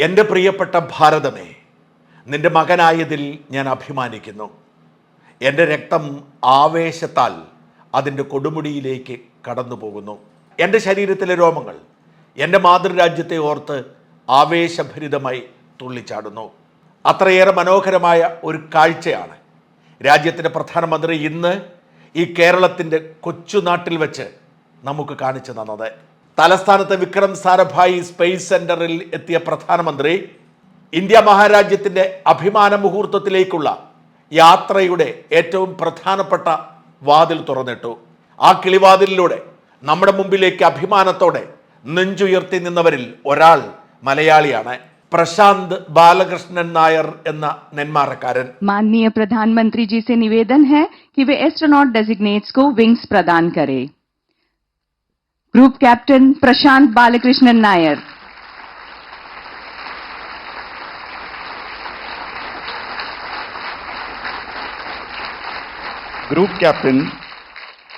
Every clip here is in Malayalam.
എന്റെ പ്രിയപ്പെട്ട ഭാരതമേ നിന്റെ മകനായതിൽ ഞാൻ അഭിമാനിക്കുന്നു. എന്റെ രക്തം ആവേശത്താൽ അതിന്റെ കൊടുമുടിയിലേക്ക് കടന്നു പോകുന്നു എന്റെ ശരീരത്തിലെ രോമങ്ങൾ എന്റെ മാതൃരാജ്യത്തെ ഓർത്ത് ആവേശഭരിതമായി തുള്ളിച്ചാടുന്നു. അത്രയേറെ മനോഹരമായ ഒരു കാഴ്ചയാണ് രാജ്യത്തിന്റെ പ്രധാനമന്ത്രി ഇന്ന് ഈ കേരളത്തിന്റെ കൊച്ചുനാട്ടിൽ വെച്ച് നമുക്ക് കാണിച്ചു തന്നത്. തലസ്ഥാനത്തെ വിക്രം സാരഭായി സ്പേസ് സെന്ററിൽ എത്തിയ പ്രധാനമന്ത്രി ഇന്ത്യ മഹാരാജ്യത്തിൻ്റെ അഭിമാന മുഹൂർത്തത്തിലേക്കുള്ള യാത്രയുടെ ഏറ്റവും പ്രധാനപ്പെട്ട വാതിൽ തുറന്നിട്ടു ആ കിളിവാതിലിലൂടെ നമ്മുടെ മുമ്പിലേക്ക് അഭിമാനത്തോടെ നെഞ്ചുയർത്തി നിന്നവരിൽ ഒരാൾ മലയാളിയാണ് പ്രശാന്ത് ബാലകൃഷ്ണൻ നായർ എന്ന നെന്മാറക്കാരൻ माननीय प्रधानमंत्री जी से निवेदन है कि वे एस्ट्रोनॉट डेजिग्नेट्स को विंग्स प्रदान करें Group Captain Prashant Balakrishnan Nair Group Captain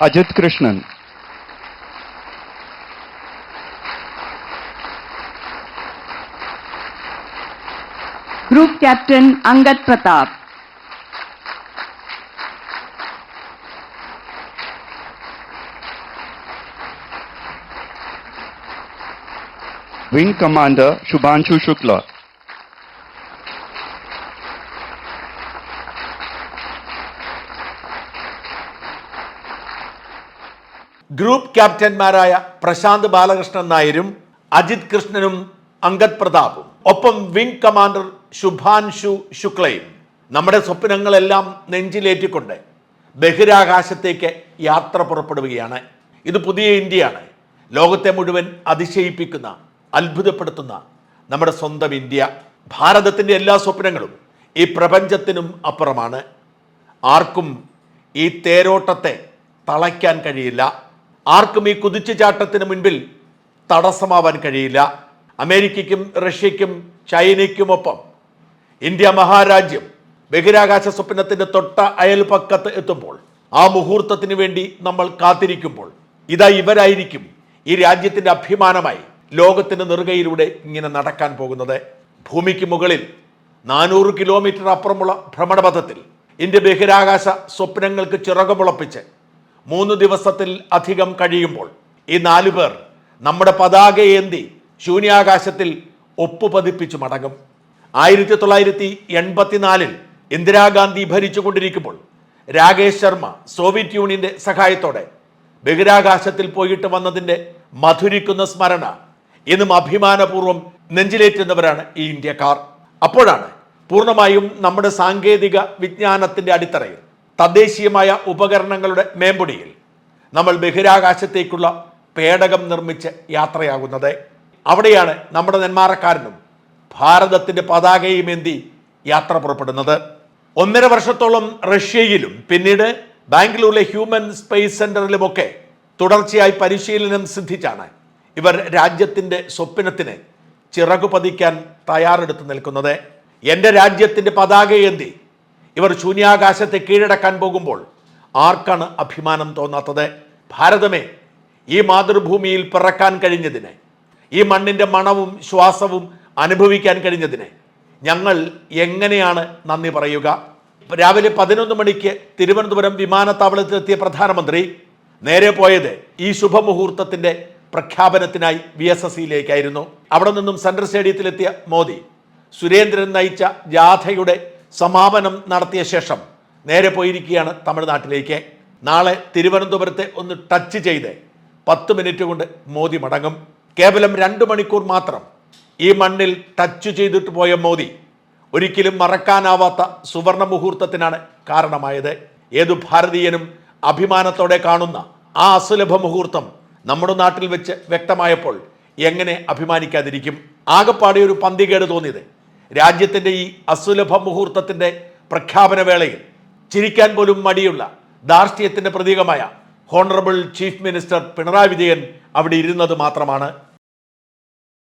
Ajit Krishnan. Group Captain Angad Pratap Wing Commander Shubhanshu Shukla. Group ക്യാപ്റ്റന്മാരായ Prashant Balakrishnan നായരും അജിത് കൃഷ്ണനും അങ്കദ് പ്രതാപും ഒപ്പം വിംഗ് കമാൻഡർ ശുഭാൻഷു ശുക്ലയും നമ്മുടെ സ്വപ്നങ്ങളെല്ലാം നെഞ്ചിലേറ്റിക്കൊണ്ട് ബഹിരാകാശത്തേക്ക് യാത്ര പുറപ്പെടുകയാണ് ഇത് പുതിയ ഇന്ത്യയാണ് ലോകത്തെ മുഴുവൻ അതിശയിപ്പിക്കുന്ന അത്ഭുതപ്പെടുത്തുന്ന നമ്മുടെ സ്വന്തം ഇന്ത്യ ഭാരതത്തിന്റെ എല്ലാ സ്വപ്നങ്ങളും ഈ പ്രപഞ്ചത്തിനും അപ്പുറമാണ്. ആർക്കും ഈ തേരോട്ടത്തെ തളയ്ക്കാൻ കഴിയില്ല. ആർക്കും ഈ കുതിച്ചുചാട്ടത്തിന് മുൻപിൽ തടസ്സമാവാൻ കഴിയില്ല. അമേരിക്കയ്ക്കും റഷ്യയ്ക്കും ചൈനയ്ക്കുമൊപ്പം ഇന്ത്യ മഹാരാജ്യം ബഹിരാകാശ സ്വപ്നത്തിന്റെ തൊട്ട അയൽപക്കത്ത് എത്തുമ്പോൾ ആ മുഹൂർത്തത്തിന് വേണ്ടി നമ്മൾ കാത്തിരിക്കുമ്പോൾ ഇതാ ഇവരായിരിക്കും ഈ രാജ്യത്തിന്റെ അഭിമാനമായി ലോകത്തിന്റെ നെറുകയിലൂടെ ഇങ്ങനെ നടക്കാൻ പോകുന്നത്. ഭൂമിക്ക് മുകളിൽ നാനൂറ് കിലോമീറ്റർ അപ്പുറമുള്ള ഭ്രമണപഥത്തിൽ ഇന്ത്യ ബഹിരാകാശ സ്വപ്നങ്ങൾക്ക് ചിറകുമുളപ്പിച്ച് മൂന്ന് ദിവസത്തിൽ അധികം കഴിയുമ്പോൾ ഈ നാലു പേർ നമ്മുടെ പതാകയേന്തി ശൂന്യാകാശത്തിൽ ഒപ്പുപതിപ്പിച്ചു മടങ്ങും. ആയിരത്തി തൊള്ളായിരത്തി എൺപത്തിനാലിൽ ഇന്ദിരാഗാന്ധി ഭരിച്ചുകൊണ്ടിരിക്കുമ്പോൾ രാകേഷ് ശർമ്മ സോവിയറ്റ് യൂണിയന്റെ സഹായത്തോടെ ബഹിരാകാശത്തിൽ പോയിട്ട് വന്നതിന്റെ മധുരിക്കുന്ന സ്മരണ ഇന്നും അഭിമാനപൂർവം നെഞ്ചിലേറ്റുന്നവരാണ് ഈ ഇന്ത്യക്കാർ. അപ്പോഴാണ് പൂർണമായും നമ്മുടെ സാങ്കേതിക വിജ്ഞാനത്തിന്റെ അടിത്തറയിൽ തദ്ദേശീയമായ ഉപകരണങ്ങളുടെ മേമ്പൊടിയിൽ നമ്മൾ ബഹിരാകാശത്തേക്കുള്ള പേടകം നിർമ്മിച്ച് യാത്രയാകുന്നത്. അവിടെയാണ് നമ്മുടെ നെന്മാറക്കാരനും ഭാരതത്തിന്റെ പതാകയും എന്തി യാത്ര പുറപ്പെടുന്നത്. ഒന്നര വർഷത്തോളം റഷ്യയിലും പിന്നീട് ബാംഗ്ലൂരിലെ ഹ്യൂമൻ സ്പേസ് സെന്ററിലുമൊക്കെ തുടർച്ചയായി പരിശീലനം സിദ്ധിച്ചാണ് ഇവർ രാജ്യത്തിന്റെ സ്വപ്നത്തിന് ചിറകു പതിക്കാൻ തയ്യാറെടുത്ത് നിൽക്കുന്നത് എന്റെ രാജ്യത്തിന്റെ പതാകയേന്തി ഇവർ ശൂന്യാകാശത്തെ കീഴടക്കാൻ പോകുമ്പോൾ ആർക്കാണ് അഭിമാനം തോന്നാത്തത്? ഭാരതമേ ഈ മാതൃഭൂമിയിൽ പിറക്കാൻ കഴിഞ്ഞതിന് ഈ മണ്ണിന്റെ മണവും ശ്വാസവും അനുഭവിക്കാൻ കഴിഞ്ഞതിന് ഞങ്ങൾ എങ്ങനെയാണ് നന്ദി പറയുക? രാവിലെ പതിനൊന്ന് മണിക്ക് തിരുവനന്തപുരം വിമാനത്താവളത്തിലെത്തിയ പ്രധാനമന്ത്രി നേരെ പോയത് ഈ ശുഭമുഹൂർത്തത്തിന്റെ പ്രഖ്യാപനത്തിനായി വി എസ് എസ് സിയിലേക്കായിരുന്നു അവിടെ നിന്നും സെൻട്രൽ സ്റ്റേഡിയത്തിലെത്തിയ മോദി സുരേന്ദ്രൻ നയിച്ച ജാഥയുടെ സമാപനം നടത്തിയ ശേഷം നേരെ പോയിരിക്കുകയാണ് തമിഴ്നാട്ടിലേക്ക്. നാളെ തിരുവനന്തപുരത്തെ ഒന്ന് ടച്ച് ചെയ്ത് പത്ത് മിനിറ്റ് കൊണ്ട് മോദി മടങ്ങും. കേവലം രണ്ട് മണിക്കൂർ മാത്രം ഈ മണ്ണിൽ ടച്ച് ചെയ്തിട്ട് പോയ മോദി ഒരിക്കലും മറക്കാനാവാത്ത സുവർണ മുഹൂർത്തത്തിനാണ് കാരണമായത്. ഏതു ഭാരതീയനും അഭിമാനത്തോടെ കാണുന്ന ആ അസുലഭ മുഹൂർത്തം നമ്മുടെ നാട്ടിൽ വെച്ച് വ്യക്തമായപ്പോൾ എങ്ങനെ അഭിമാനിക്കാതിരിക്കും? ആകപ്പാടെ ഒരു പന്തികേട് തോന്നിയത്. രാജ്യത്തിന്റെ ഈ അസുലഭ മുഹൂർത്തത്തിന്റെ പ്രഖ്യാപന വേളയിൽ ചിരിക്കാൻ പോലും മടിയുള്ള ധാർഷ്ട്യത്തിന്റെ പ്രതീകമായ honourable chief minister Pinarayi Vijayan അവിടെ ഇരുന്നത് മാത്രമാണ്.